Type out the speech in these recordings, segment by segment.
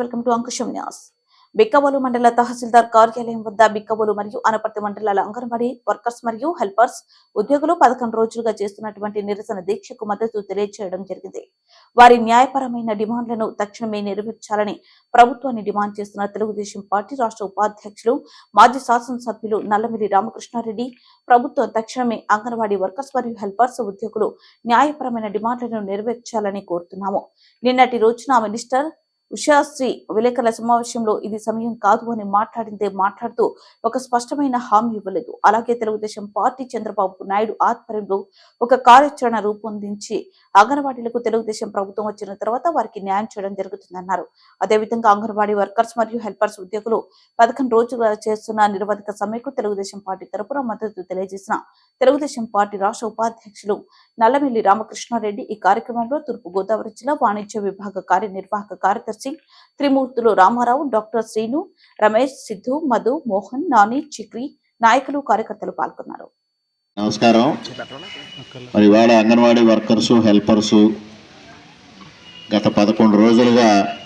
Welcome to Ankusam Nyas. Bikkavolu మండల తహసీల్దార్ కార్యాలయం వద్ద బిక్కవోలు మరియు అనపర్తి మండలాల అంగన్వాడీ వర్కర్స్ మరియు హెల్పర్స్ ఉద్యోగులు పదకొండు రోజులుగా చేస్తున్నటువంటి నిరసన దీక్షకు మద్దతు తెలియజేయడం జరిగింది. వారి న్యాయపరమైన డిమాండ్లను తక్షణమే నెరవేర్చాలని ప్రభుత్వాన్ని డిమాండ్ చేస్తున్న తెలుగుదేశం పార్టీ రాష్ట్ర ఉపాధ్యక్షులు మాజీ శాసనసభ్యులు నల్లమిరి రామకృష్ణారెడ్డి ప్రభుత్వం తక్షణమే అంగన్వాడీ వర్కర్స్ మరియు హెల్పర్స్ ఉద్యోగులు న్యాయపరమైన డిమాండ్లను నెరవేర్చాలని కోరుతున్నాము. నిన్నటి రోజున మినిస్టర్ ఉషాశ్రీ విలేకరుల సమావేశంలో ఇది సమయం కాదు అని మాట్లాడిందే మాట్లాడుతూ ఒక స్పష్టమైన హామీ ఇవ్వలేదు. అలాగే తెలుగుదేశం పార్టీ చంద్రబాబు నాయుడు ఆధ్వర్యంలో ఒక కార్యాచరణ రూపొందించి అంగన్వాడీలకు తెలుగుదేశం ప్రభుత్వం వచ్చిన తర్వాత వారికి న్యాయం చేయడం జరుగుతుందన్నారు. అదేవిధంగా అంగన్వాడీ వర్కర్స్ మరియు హెల్పర్స్ ఉద్యోగులు పదకొండు రోజులుగా చేస్తున్న నిరవధిక సమ్మెకు తెలుగుదేశం పార్టీ తరపున మద్దతు తెలియజేసిన తెలుగుదేశం పార్టీ రాష్ట్ర ఉపాధ్యక్షులు నల్లమిల్లి రామకృష్ణారెడ్డి ఈ కార్యక్రమంలో తూర్పు గోదావరి జిల్లా వాణిజ్య విభాగ కార్యనిర్వాహక కార్యదర్శి త్రిమూర్తులు రామారావు డాక్టర్ శ్రీను రమేష్ సిద్ధు మధు మోహన్ నాని చిక్రి నాయకులు కార్యకర్తలు పాల్గొన్నారు. నమస్కారం. మరి ఇవాళ అంగన్వాడీ వర్కర్స్ హెల్పర్స్ గత పదకొండు రోజులుగా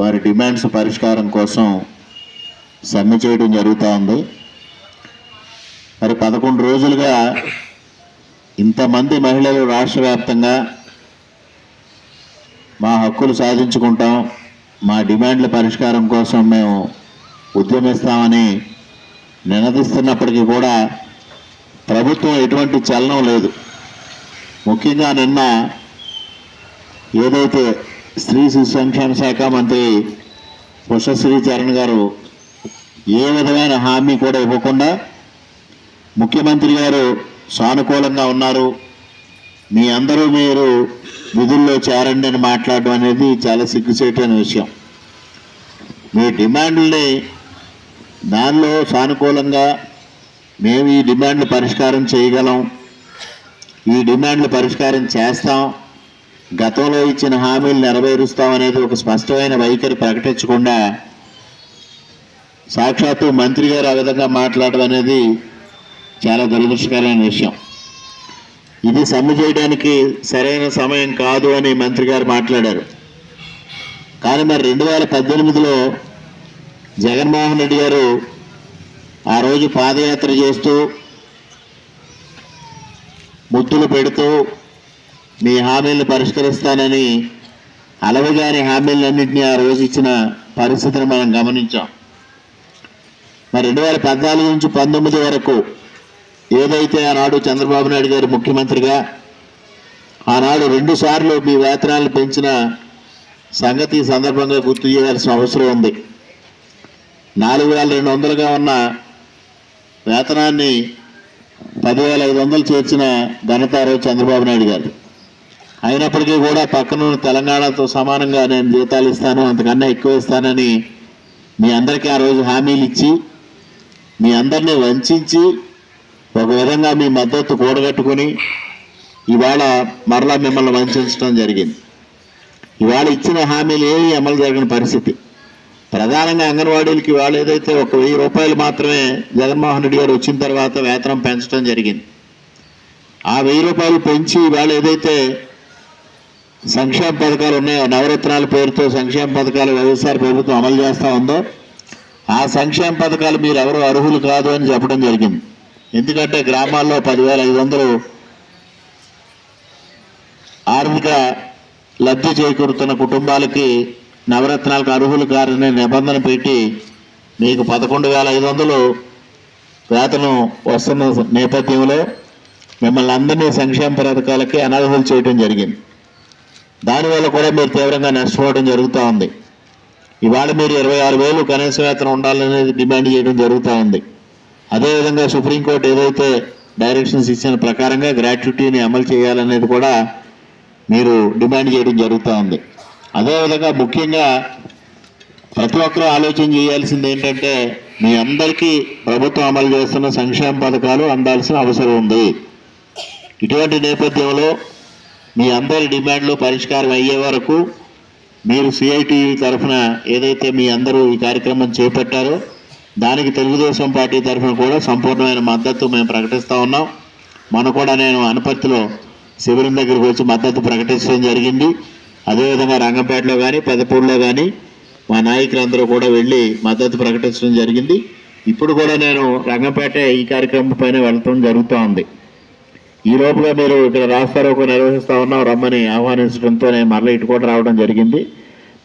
వారి డిమాండ్స్ పరిష్కారం కోసం సమ్మె చేయడం జరుగుతూ ఉంది. మరి పదకొండు రోజులుగా ఇంతమంది మహిళలు రాష్ట్ర వ్యాప్తంగా మా హక్కులు సాధించుకుంటాం. మా డిమాండ్ల పరిష్కారం కోసం మేము ఉద్యమిస్తామని నినదిస్తున్నప్పటికీ కూడా ప్రభుత్వం ఎటువంటి చలనం లేదు. ముఖ్యంగా నిన్న ఏదైతే స్త్రీ శిశు సంక్షేమ శాఖ మంత్రి పుష్పశ్రీ చరణ్ గారు ఏ విధమైన హామీ కూడా ఇవ్వకుండా ముఖ్యమంత్రి గారు సానుకూలంగా ఉన్నారు. మీ అందరూ మీరు విధుల్లో చేరండి అని మాట్లాడడం అనేది చాలా సిగ్గుచేటైన విషయం. మీ డిమాండ్ని దానిలో సానుకూలంగా మేము ఈ డిమాండ్లు పరిష్కారం చేయగలం. ఈ డిమాండ్లు పరిష్కారం చేస్తాం. గతంలో ఇచ్చిన హామీలు నెరవేరుస్తాం అనేది ఒక స్పష్టమైన వైఖరి ప్రకటించకుండా సాక్షాత్తు మంత్రి గారు ఆ విధంగా మాట్లాడడం అనేది చాలా దురదృష్టకరమైన విషయం. ఇది సమ్మె చేయడానికి సరైన సమయం కాదు అని మంత్రి గారు మాట్లాడారు. కానీ మరి రెండు వేల పద్దెనిమిదిలో జగన్మోహన్ రెడ్డి గారు ఆ రోజు పాదయాత్ర చేస్తూ ముద్దులు పెడుతూ మీ హామీలను పరిష్కరిస్తానని అలవగాని హామీలన్నింటినీ ఆ రోజు ఇచ్చిన పరిస్థితిని మనం గమనించాం. మరి రెండు వేల పద్నాలుగు నుంచి పంతొమ్మిది వరకు ఏదైతే ఆనాడు చంద్రబాబు నాయుడు గారు ముఖ్యమంత్రిగా ఆనాడు రెండు సార్లు మీ వేతనాలు పెంచిన సంగతి సందర్భంగా గుర్తు చేయాల్సిన అవసరం ఉంది. నాలుగు వేల రెండు వందలుగా ఉన్న వేతనాన్ని పదివేల ఐదు వందలు చేర్చిన ఘనత చంద్రబాబు నాయుడు గారు. అయినప్పటికీ కూడా పక్కన తెలంగాణతో సమానంగా నేను జీతాలు ఇస్తాను అంతకన్నా ఎక్కువ ఇస్తానని మీ అందరికీ ఆ రోజు హామీలు ఇచ్చి మీ అందరినీ వంచి ఒక విధంగా మీ మద్దతు కూడగట్టుకుని ఇవాళ మరలా మిమ్మల్ని వంచడం జరిగింది. ఇవాళ ఇచ్చిన హామీలు ఏవి అమలు జరిగిన పరిస్థితి. ప్రధానంగా అంగన్వాడీలకి ఇవాళ ఏదైతే ఒక వెయ్యి రూపాయలు మాత్రమే జగన్మోహన్ రెడ్డి గారు వచ్చిన తర్వాత వేతనం పెంచడం జరిగింది. ఆ వెయ్యి రూపాయలు పెంచి ఇవాళ ఏదైతే సంక్షేమ పథకాలు ఉన్నాయో నవరత్నాల పేరుతో సంక్షేమ పథకాలు వైఎస్ఆర్ ప్రభుత్వం అమలు చేస్తూ ఉందో ఆ సంక్షేమ పథకాలు మీరు ఎవరు అర్హులు కాదు అని చెప్పడం జరిగింది. ఎందుకంటే గ్రామాల్లో పదివేల ఐదు వందలు ఆర్థిక లబ్ధి చేకూరుతున్న కుటుంబాలకి నవరత్నాలకు అర్హులు కారని నిబంధన పెట్టి మీకు పదకొండు వేల ఐదు వందలు వేతనం వస్తున్న నేపథ్యంలో మిమ్మల్ని అందరినీ సంక్షేమ పథకాలకి అనర్హులు చేయడం జరిగింది. దానివల్ల కూడా మీరు తీవ్రంగా నష్టపోవడం జరుగుతూ ఉంది. ఇవాళ మీరు ఇరవై ఆరు వేలు కనీస వేతనం ఉండాలనేది డిమాండ్ చేయడం జరుగుతూ ఉంది. అదేవిధంగా సుప్రీంకోర్టు ఏదైతే డైరెక్షన్స్ ఇచ్చిన ప్రకారంగా గ్రాట్యుటీని అమలు చేయాలనేది కూడా మీరు డిమాండ్ చేయడం జరుగుతూ ఉంది. అదేవిధంగా ముఖ్యంగా ప్రతి ఒక్కరూ ఆలోచన చేయాల్సింది ఏంటంటే మీ అందరికీ ప్రభుత్వం అమలు చేస్తున్న సంక్షేమ పథకాలు అందాల్సిన అవసరం ఉంది. ఇటువంటి నేపథ్యంలో మీ అందరి డిమాండ్లు పరిష్కారం అయ్యే వరకు మీరు సిఐటి తరఫున ఏదైతే మీ అందరూ ఈ కార్యక్రమం చేపట్టారో దానికి తెలుగుదేశం పార్టీ తరఫున కూడా సంపూర్ణమైన మద్దతు మేము ప్రకటిస్తూ ఉన్నాం. మన కూడా నేను అనపర్తిలో శిబిరం దగ్గరకు వచ్చి మద్దతు ప్రకటించడం జరిగింది. అదేవిధంగా రంగంపేటలో కానీ పెద్దపూడిలో కానీ మా నాయకులందరూ కూడా వెళ్ళి మద్దతు ప్రకటించడం జరిగింది. ఇప్పుడు కూడా నేను రంగంపేట ఈ కార్యక్రమం పైన వెళ్ళటం జరుగుతూ ఉంది. ఈ లోపుగా మీరు ఇక్కడ రాస్తారోకో నిర్వహిస్తా ఉన్నాం. రమ్మని ఆహ్వానించడంతో నేను మరల ఇటు కూడా రావడం జరిగింది.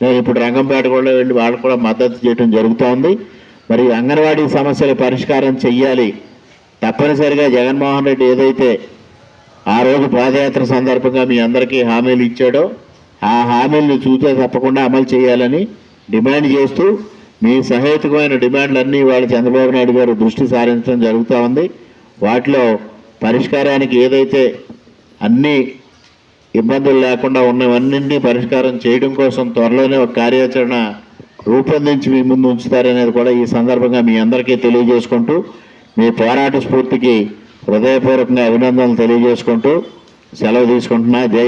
నేను ఇప్పుడు రంగంపేట కూడా వెళ్ళి వాళ్ళకు కూడా మద్దతు చేయడం జరుగుతోంది మరి అంగన్వాడీ సమస్యలు పరిష్కారం చెయ్యాలి. తప్పనిసరిగా జగన్మోహన్ రెడ్డి ఏదైతే ఆ రోజు పాదయాత్ర సందర్భంగా మీ అందరికీ హామీలు ఇచ్చాడో ఆ హామీలను చూసే తప్పకుండా అమలు చేయాలని డిమాండ్ చేస్తూ మీ సహేతుకమైన డిమాండ్లన్నీ వాళ్ళు చంద్రబాబు నాయుడు గారు దృష్టి సారించడం జరుగుతూ ఉంది. వాటిలో పరిష్కారానికి ఏదైతే అన్ని ఇబ్బందులు లేకుండా ఉన్నవన్నింటినీ పరిష్కారం చేయడం కోసం త్వరలోనే ఒక కార్యాచరణ రూపొందించి మీ ముందు ఉంచుతారనేది కూడా ఈ సందర్భంగా మీ అందరికీ తెలియజేసుకుంటూ మీ పోరాట స్ఫూర్తికి హృదయపూర్వకంగా అభినందనలు తెలియజేసుకుంటూ సెలవు తీసుకుంటున్నా. జై